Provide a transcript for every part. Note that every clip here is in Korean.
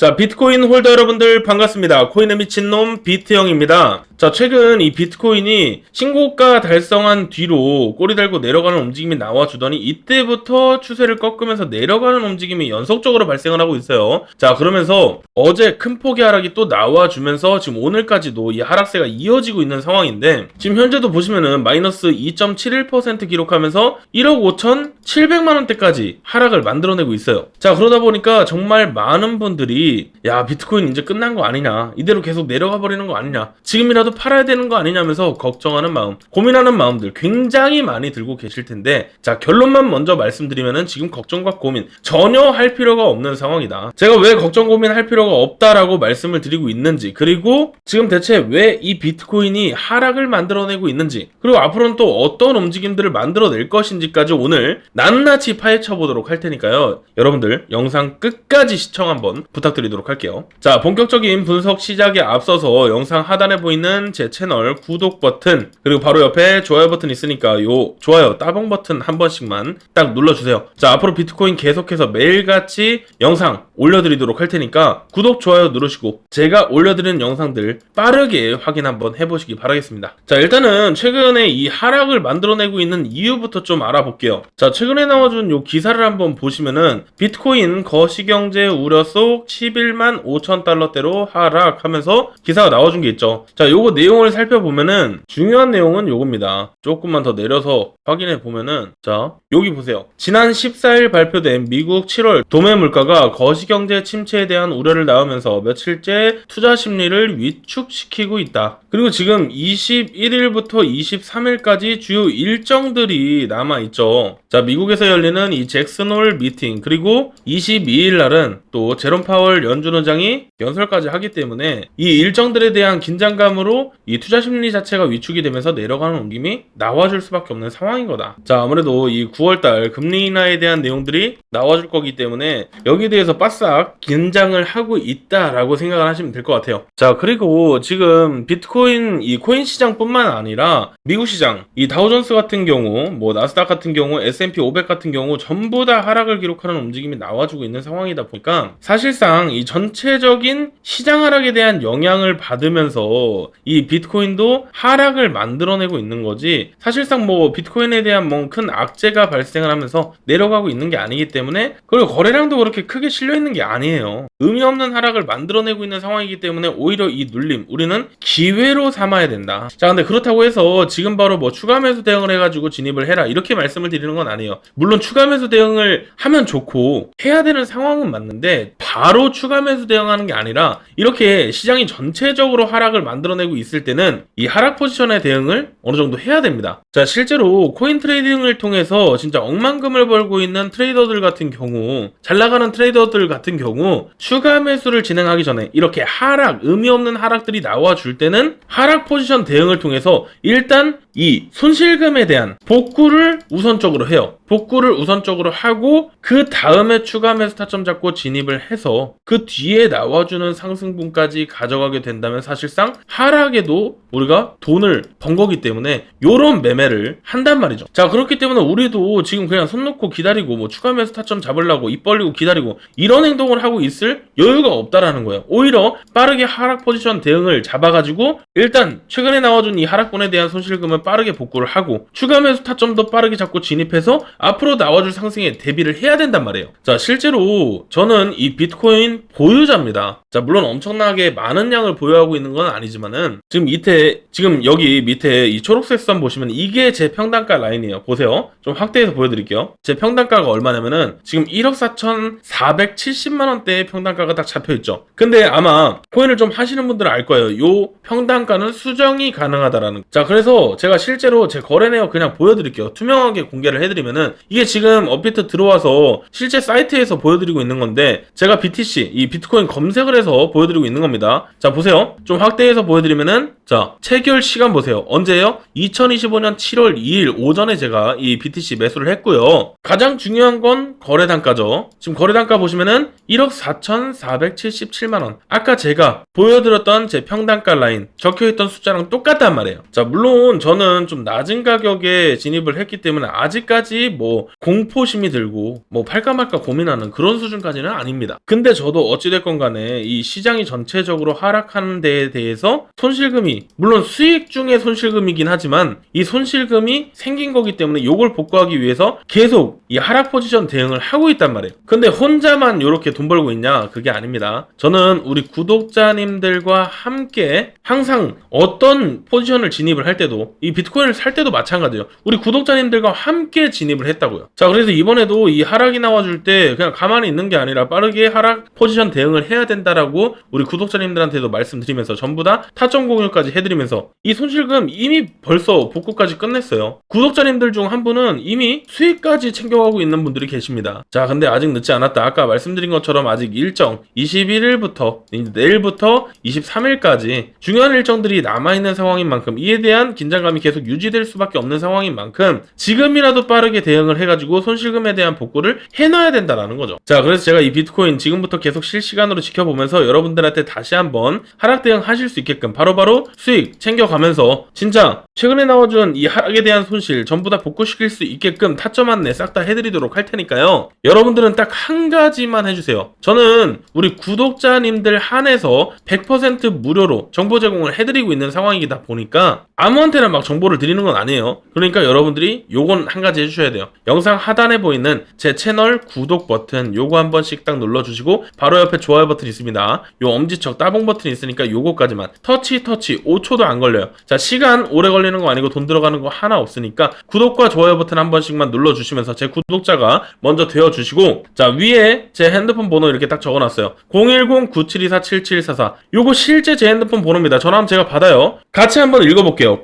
자, 비트코인 홀더 여러분들 반갑습니다. 코인의 미친놈 비트형입니다. 자, 최근 이 비트코인이 신고가 달성한 뒤로 꼬리 달고 내려가는 움직임이 나와주더니 이때부터 추세를 꺾으면서 내려가는 움직임이 연속적으로 발생을 하고 있어요. 자, 그러면서 어제 큰 폭의 하락이 또 나와주면서 지금 오늘까지도 이 하락세가 이어지고 있는 상황인데 지금 현재도 보시면은 마이너스 2.71% 기록하면서 1억 5천 7백만 원대까지 하락을 만들어내고 있어요. 자, 그러다 보니까 정말 많은 분들이 야, 비트코인 이제 끝난 거 아니냐. 이대로 계속 내려가 버리는 거 아니냐. 지금이라도 팔아야 되는 거 아니냐면서 걱정하는 마음, 고민하는 마음들 굉장히 많이 들고 계실 텐데 자, 결론만 먼저 말씀드리면은 지금 걱정과 고민 전혀 할 필요가 없는 상황이다. 제가 왜 걱정 고민할 필요가 없다라고 말씀을 드리고 있는지 그리고 지금 대체 왜 이 비트코인이 하락을 만들어내고 있는지 그리고 앞으로는 또 어떤 움직임들을 만들어낼 것인지까지 오늘 낱낱이 파헤쳐 보도록 할 테니까요. 여러분들 영상 끝까지 시청 한번 부탁드 리도록 할게요. 자, 본격적인 분석 시작에 앞서서 영상 하단에 보이는 제 채널 구독 버튼 그리고 바로 옆에 좋아요 버튼 있으니까 요 좋아요 따봉 버튼 한 번씩만 딱 눌러주세요. 자, 앞으로 비트코인 계속해서 매일같이 영상 올려드리도록 할 테니까 구독, 좋아요 누르시고 제가 올려드리는 영상들 빠르게 확인 한번 해보시기 바라겠습니다. 자, 일단은 최근에 이 하락을 만들어내고 있는 이유부터 좀 알아볼게요. 자, 최근에 나와준 요 기사를 한번 보시면은 비트코인 거시경제 우려 속 11만 5천 달러대로 하락하면서 기사가 나와준 게 있죠. 자, 요거 내용을 살펴보면은 중요한 내용은 요겁니다. 조금만 더 내려서 확인해 보면은 자, 여기 보세요. 지난 14일 발표된 미국 7월 도매 물가가 거시경제 침체에 대한 우려를 낳으면서 며칠째 투자 심리를 위축시키고 있다. 그리고 지금 21일부터 23일까지 주요 일정들이 남아 있죠. 자, 미국에서 열리는 이 잭슨홀 미팅 그리고 22일 날은 또 제롬 파월 연준 의장이 연설까지 하기 때문에 이 일정들에 대한 긴장감으로 이 투자 심리 자체가 위축이 되면서 내려가는 움직임이 나와줄 수밖에 없는 상황인 거다. 자, 아무래도 이 9월달 금리 인하에 대한 내용들이 나와줄 거기 때문에 여기에 대해서 바싹 긴장을 하고 있다라고 생각을 하시면 될 것 같아요. 자, 그리고 지금 비트코인 이 코인 시장뿐만 아니라 미국 시장 이 다우존스 같은 경우 뭐 나스닥 같은 경우 S&P 500 같은 경우 전부 다 하락을 기록하는 움직임이 나와주고 있는 상황이다 보니까 사실상 이 전체적인 시장 하락에 대한 영향을 받으면서 이 비트코인도 하락을 만들어내고 있는 거지. 사실상 뭐 비트코인에 대한 뭐 큰 악재가 발생을 하면서 내려가고 있는 게 아니기 때문에 그리고 거래량도 그렇게 크게 실려 있는 게 아니에요. 의미 없는 하락을 만들어내고 있는 상황이기 때문에 오히려 이 눌림 우리는 기회로 삼아야 된다. 자 근데 그렇다고 해서 지금 바로 뭐 추가 매수 대응을 해가지고 진입을 해라 이렇게 말씀을 드리는 건 아니에요. 물론 추가 매수 대응을 하면 좋고 해야 되는 상황은 맞는데 바로 추가 매수 대응하는 게 아니라 이렇게 시장이 전체적으로 하락을 만들어내고 있을 때는 이 하락 포지션의 대응을 어느 정도 해야 됩니다. 자, 실제로 코인 트레이딩을 통해서 진짜 억만금을 벌고 있는 트레이더들 같은 경우, 잘 나가는 트레이더들 같은 경우 추가 매수를 진행하기 전에 이렇게 하락, 의미 없는 하락들이 나와 줄 때는 하락 포지션 대응을 통해서 일단 이 손실금에 대한 복구를 우선적으로 해요. 복구를 우선적으로 하고 그 다음에 추가 매수 타점 잡고 진입을 해서 그 뒤에 나와주는 상승분까지 가져가게 된다면 사실상 하락에도 우리가 돈을 번 거기 때문에 요런 매매를 한단 말이죠. 자 그렇기 때문에 우리도 지금 그냥 손 놓고 기다리고 뭐 추가 매수 타점 잡으려고 입 벌리고 기다리고 이런 행동을 하고 있을 여유가 없다라는 거예요. 오히려 빠르게 하락 포지션 대응을 잡아가지고 일단 최근에 나와준 이 하락분에 대한 손실금을 빠르게 복구를 하고 추가 매수 타점도 빠르게 잡고 진입해서 앞으로 나와줄 상승에 대비를 해야 된단 말이에요. 자 실제로 저는 이 비트코인 보유자입니다. 자 물론 엄청나게 많은 양을 보유하고 있는 건 아니지만은 지금 밑에 지금 여기 밑에 이 초록색 선 보시면 이게 제 평단가 라인이에요. 보세요. 좀 확대해서 보여드릴게요. 제 평단가가 얼마냐면은 지금 1억 4,470만 원대의 평단가가 딱 잡혀 있죠. 근데 아마 코인을 좀 하시는 분들은 알 거예요. 요 평단가는 수정이 가능하다라는. 자 그래서 제가 실제로 제 거래 내역 그냥 보여드릴게요. 투명하게 공개를 해드리면은 이게 지금 업비트 들어와서 실제 사이트에서 보여드리고 있는 건데 제가 BTC 이 비트코인 검색을 해서 보여드리고 있는 겁니다. 자 보세요. 좀 확대해서 보여드리면은 자, 체결 시간 보세요. 언제예요? 2025년 7월 2일 오전에 제가 이 BTC 매수를 했고요. 가장 중요한 건 거래 단가죠. 지금 거래 단가 보시면은 1억 4,477만 원. 아까 제가 보여드렸던 제 평단가 라인 적혀있던 숫자랑 똑같단 말이에요. 자, 물론 저는 좀 낮은 가격에 진입을 했기 때문에 아직까지 뭐 공포심이 들고 뭐 팔까 말까 고민하는 그런 수준까지는 아닙니다. 근데 저도 어찌됐건 간에 이 시장이 전체적으로 하락하는 데에 대해서 손실금이 물론 수익 중에 손실금이긴 하지만 이 손실금이 생긴 거기 때문에 이걸 복구하기 위해서 계속 이 하락 포지션 대응을 하고 있단 말이에요. 근데 혼자만 이렇게 돈 벌고 있냐? 그게 아닙니다. 저는 우리 구독자님들과 함께 항상 어떤 포지션을 진입을 할 때도 이 비트코인을 살 때도 마찬가지예요. 우리 구독자님들과 함께 진입을 했다고요. 자, 그래서 이번에도 이 하락이 나와줄 때 그냥 가만히 있는 게 아니라 빠르게 하락 포지션 대응을 해야 된다라고 우리 구독자님들한테도 말씀드리면서 전부 다 타점 공유까지 해드리면서 이 손실금 이미 벌써 복구까지 끝냈어요. 구독자님들 중 한 분은 이미 수익까지 챙겨가고 있는 분들이 계십니다. 자, 근데 아직 늦지 않았다. 아까 말씀드린 것처럼 아직 일정 21일부터 내일부터 23일까지 중요한 일정들이 남아있는 상황인 만큼 이에 대한 긴장감이 계속 유지될 수밖에 없는 상황인 만큼 지금이라도 빠르게 대응을 해가지고 손실금에 대한 복구를 해놔야 된다라는 거죠. 자, 그래서 제가 이 비트코인 지금부터 계속 실시간으로 지켜보면서 여러분들한테 다시 한번 하락 대응 하실 수 있게끔 바로 바로 수익 챙겨가면서 진짜 최근에 나와준 이 하락에 대한 손실 전부 다 복구시킬 수 있게끔 타점 안내 싹 다 해드리도록 할 테니까요. 여러분들은 딱 한 가지만 해주세요. 저는 우리 구독자님들 한해서 100% 무료로 정보 제공을 해드리고 있는 상황이다 보니까 아무한테나 막 정보를 드리는 건 아니에요. 그러니까 여러분들이 요건 한 가지 해주셔야 돼요. 영상 하단에 보이는 제 채널 구독 버튼 요거 한 번씩 딱 눌러주시고 바로 옆에 좋아요 버튼 있습니다. 요 엄지척 따봉 버튼 있으니까 요거까지만 터치 터치 5초도 안 걸려요. 자 시간 오래 걸리는 거 아니고 돈 들어가는 거 하나 없으니까 구독과 좋아요 버튼 한 번씩만 눌러주시면서 제 구독자가 먼저 되어주시고 자 위에 제 핸드폰 번호 이렇게 딱 적어놨어요. 010-9724-7744 요거 실제 제 핸드폰 번호입니다. 전화 하면 제가 받아요. 같이 한번 읽어볼게요.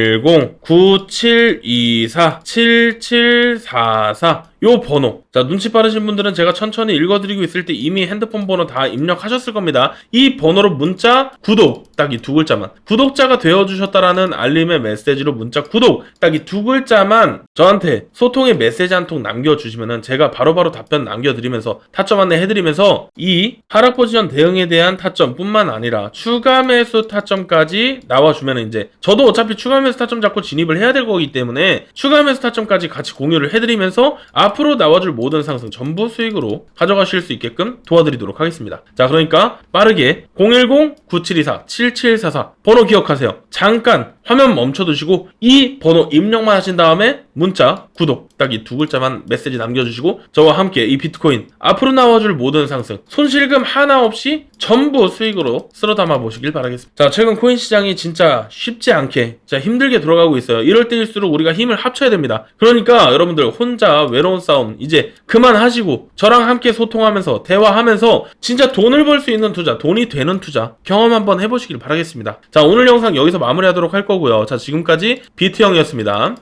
010-9724-7744 요 번호. 자, 눈치 빠르신 분들은 제가 천천히 읽어드리고 있을 때 이미 핸드폰 번호 다 입력하셨을 겁니다. 이 번호로 문자, 구독, 딱 이 두 글자만. 구독자가 되어주셨다라는 알림의 메시지로 문자, 구독, 딱 이 두 글자만 저한테 소통의 메시지 한 통 남겨주시면은 제가 바로바로 답변 남겨드리면서 타점 안내 해드리면서 이 하락 포지션 대응에 대한 타점뿐만 아니라 추가 매수 타점까지 나와주면은 이제 저도 어차피 추가 매수 타점 잡고 진입을 해야 될 거기 때문에 추가 매수 타점까지 같이 공유를 해드리면서 앞 으로 나와줄 모든 상승 전부 수익으로 가져가실 수 있게끔 도와드리도록 하겠습니다. 자, 그러니까 빠르게 010-9724-7744 번호 기억하세요. 잠깐 화면 멈춰두시고 이 번호 입력만 하신 다음에 문자, 구독 딱 이 두 글자만 메시지 남겨주시고 저와 함께 이 비트코인 앞으로 나와줄 모든 상승 손실금 하나 없이 전부 수익으로 쓸어 담아 보시길 바라겠습니다. 자, 최근 코인 시장이 진짜 쉽지 않게 자 힘들게 돌아가고 있어요. 이럴 때일수록 우리가 힘을 합쳐야 됩니다. 그러니까 여러분들 혼자 외로운 싸움 이제 그만하시고 저랑 함께 소통하면서 대화하면서 진짜 돈을 벌 수 있는 투자, 돈이 되는 투자 경험 한번 해보시길 바라겠습니다. 자, 오늘 영상 여기서 마무리하도록 할 거고요. 자, 지금까지 비트 형이었습니다.